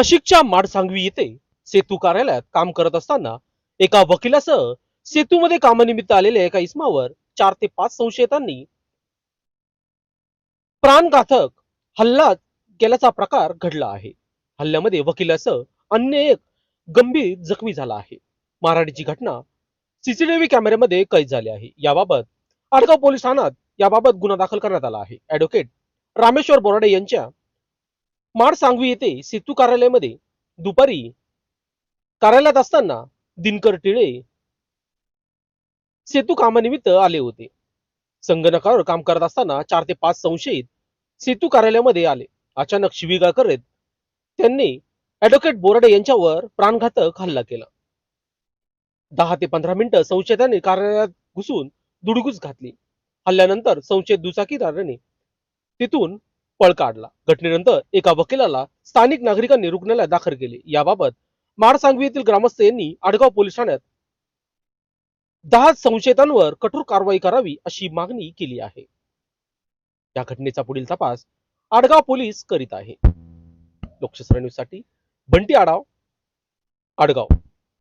नाशिकच्या माडसांगवी येथे सेतू कार्यालयात काम करत असताना एका वकिलासह सेतूमध्ये कामानिमित्त आलेल्या एका इसमावर चार ते पाच संशयितांनी प्राणघातक हल्ला केल्याचा प्रकार घडला आहे. हल्ल्यामध्ये वकिलासह अन्य एक गंभीर जखमी झाला आहे. मारहाणीची घटना सीसीटीव्ही कॅमेऱ्यामध्ये कैद झाली आहे. याबाबत आडगाव पोलीस ठाण्यात याबाबत गुन्हा दाखल करण्यात आला आहे. ऍडव्होकेट रामेश्वर बोराडे यांच्या माड सांगवी येथे सेतू कार्यालयामध्ये दुपारी कार्यालयात असताना दिनकर टिळे सेतू कामानिमित्त आले होते. संगणकावर काम करत असताना चार ते पाच संशयित सेतू कार्यालयामध्ये आले. अचानक शिवीगाळ करत त्यांनी ऍडव्होकेट बोराडे यांच्यावर प्राणघातक हल्ला केला. दहा ते पंधरा मिनिटं संशयितांनी कार्यालयात घुसून दुडगुस घातली. हल्ल्यानंतर संशयित दुचाकीदाराने तिथून पळ काढला. घटनेनंतर एका वकिलाला स्थानिक नागरिकांनी रुग्णालयात दाखल केले. याबाबत माडसांगवी येथील ग्रामस्थ यांनी आडगाव पोलीस ठाण्यात दहा संशयितांवर कठोर कारवाई करावी अशी मागणी केली आहे. या घटनेचा पुढील तपास आडगाव पोलीस करीत आहे. लोकशास्त्र न्यूजसाठी बंटी आडाव आडगाव.